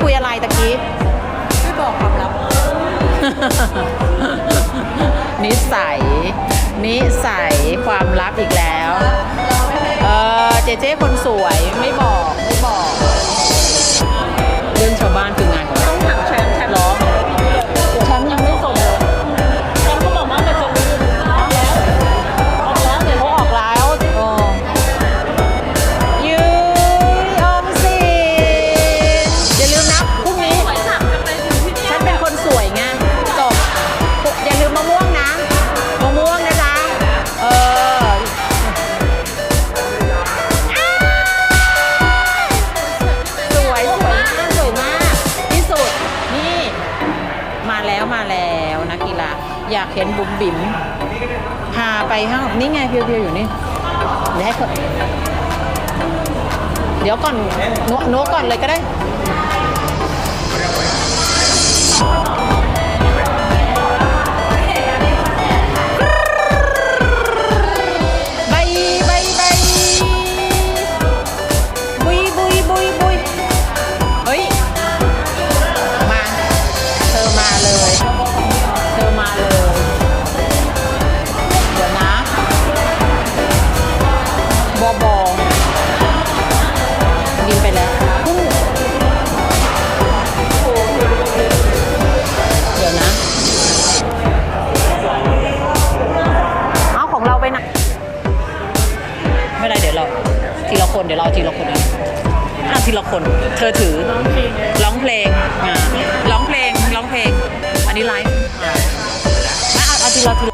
คุยอะไรตะกี้ ไม่บอกความลับ นิสัย นิสัยความลับอีกแล้ว เออเจเจคนสวยไม่บอก ไม่บอก เรื่องชาวบ้านคืองานของ ไปห้านี่ไงเพียวๆอยู่นี่เดี๋ยวให้คนเดี๋ยวก่อนโน้ก่อนเลยก็ได้ luck.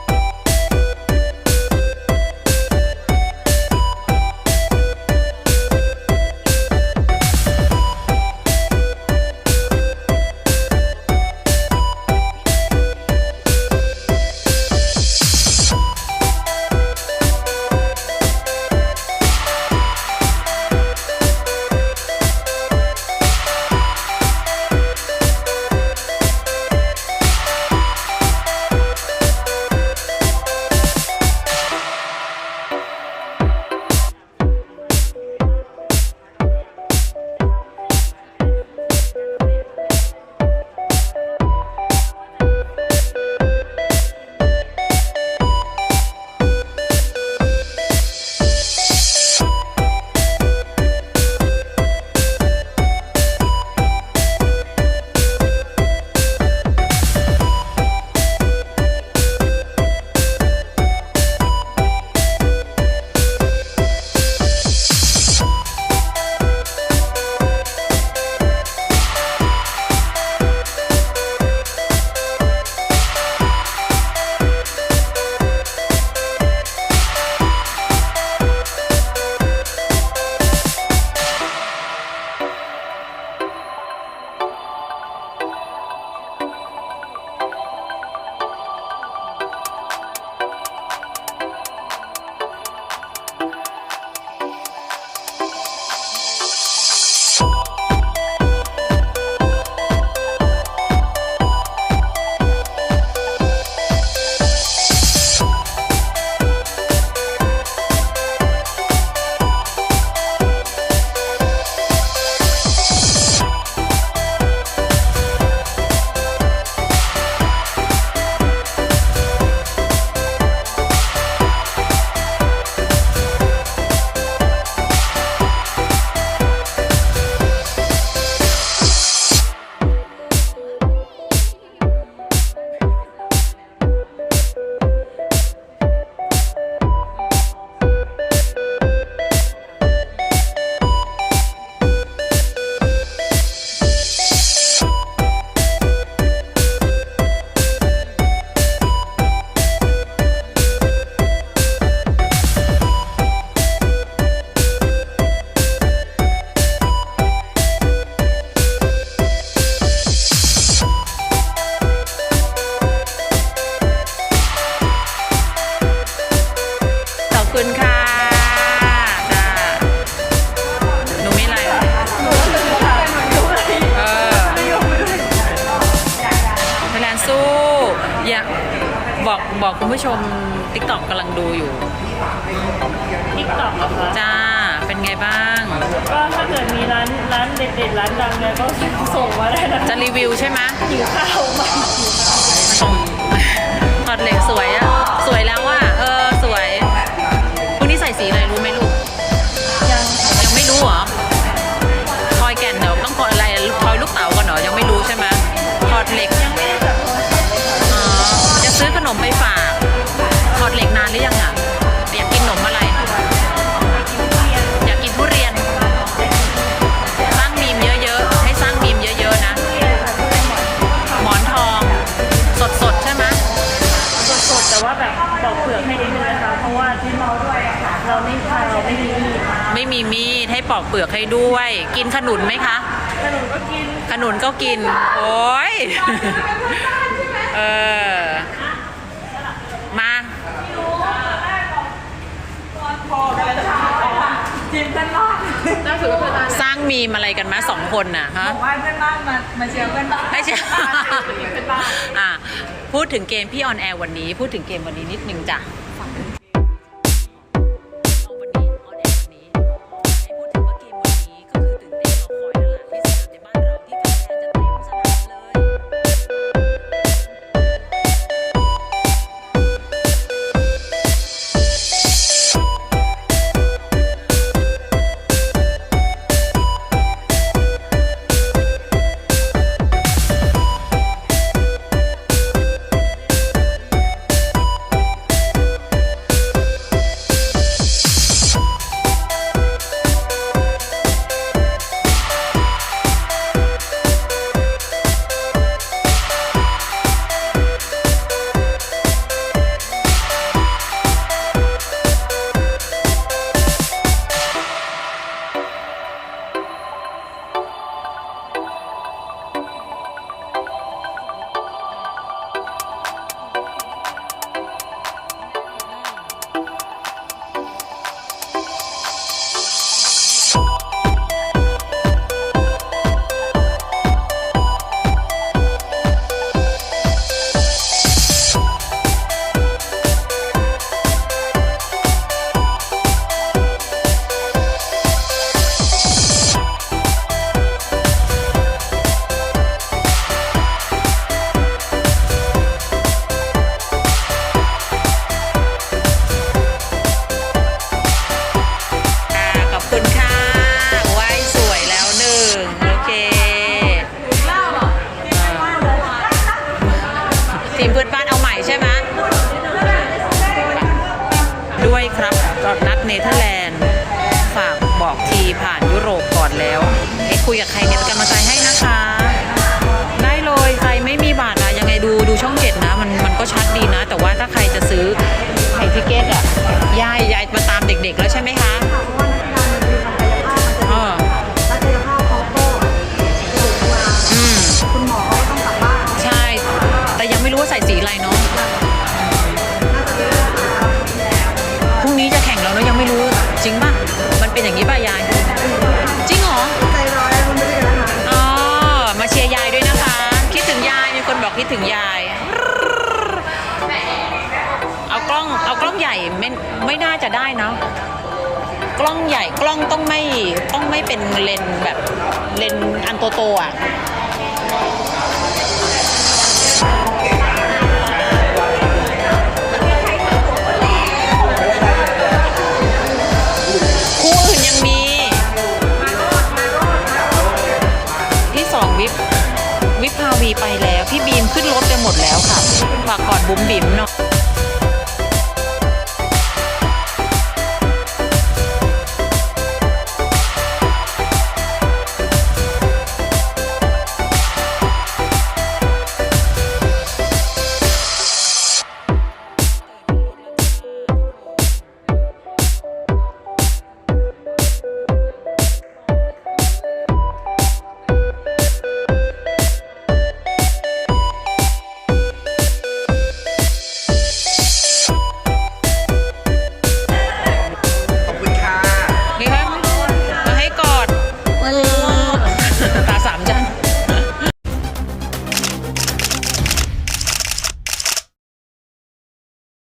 บอกคุณผู้ชมติ๊กต็อกกำลังดูอยู่ทิกตอกเหรอคะจ้าเป็นไงบ้าง ก็ถ้าเกิดมีร้านร้านเด็ดๆร้านดังเนี่ยก็ส่งมาได้นะจะรีวิวใช่ไหมหิวข้าวมาส่งวอดเหล็กสวยอะสวยแล้วอะ อกเปลือกให้ด้วย กินขนุนไหมคะ ขนมก็กิน ขนุนก็กิน โอ้ยเออ มาจินกันรอดน่าสุดก็คือตาสร้างมีมอะไรกันมาสองคนน่ะฮะว่าเพื่อนบ้านมามาเชียร์เพื่อนบ้านไม่ใช่เพื่อนบ้านอะพูดถึงเกมพี่ออนแอร์วันนี้ พูดถึงเกมวันนี้นิดนึงจ้ะ ผ่านยุโรปก่อนแล้วเอ๊ะคุยกับใครเนี่ยเป็นกำลังใจให้นะคะ ได้เลยใครไม่มีบัตรอะยังไงดูดูช่องเจ็ดนะ มันมันก็ชัดดีนะ แต่ว่าถ้าใครจะซื้อไทยทิเก็ตอะยายยายมาตามเด็กๆ แล้วใช่ไหมคะเอออืมใช่ แต่ยังไม่รู้ว่าใส่สีอะไรเนาะพรุ่งนี้จะแข่งแล้วเนอะยังไม่รู้จริงป่ะมันเป็นอย่างนี้ป่ะยาย ถึงยาย เอากล้องเอากล้องใหญ่ไม่ไม่น่าจะได้นะกล้องใหญ่กล้องต้องไม่ต้องไม่เป็นเลนส์แบบเลนส์อันโตๆอะ มขึ้นรถไปหมดแล้วค่ะฝากกอดบุ๋มบิ๋มหน่อย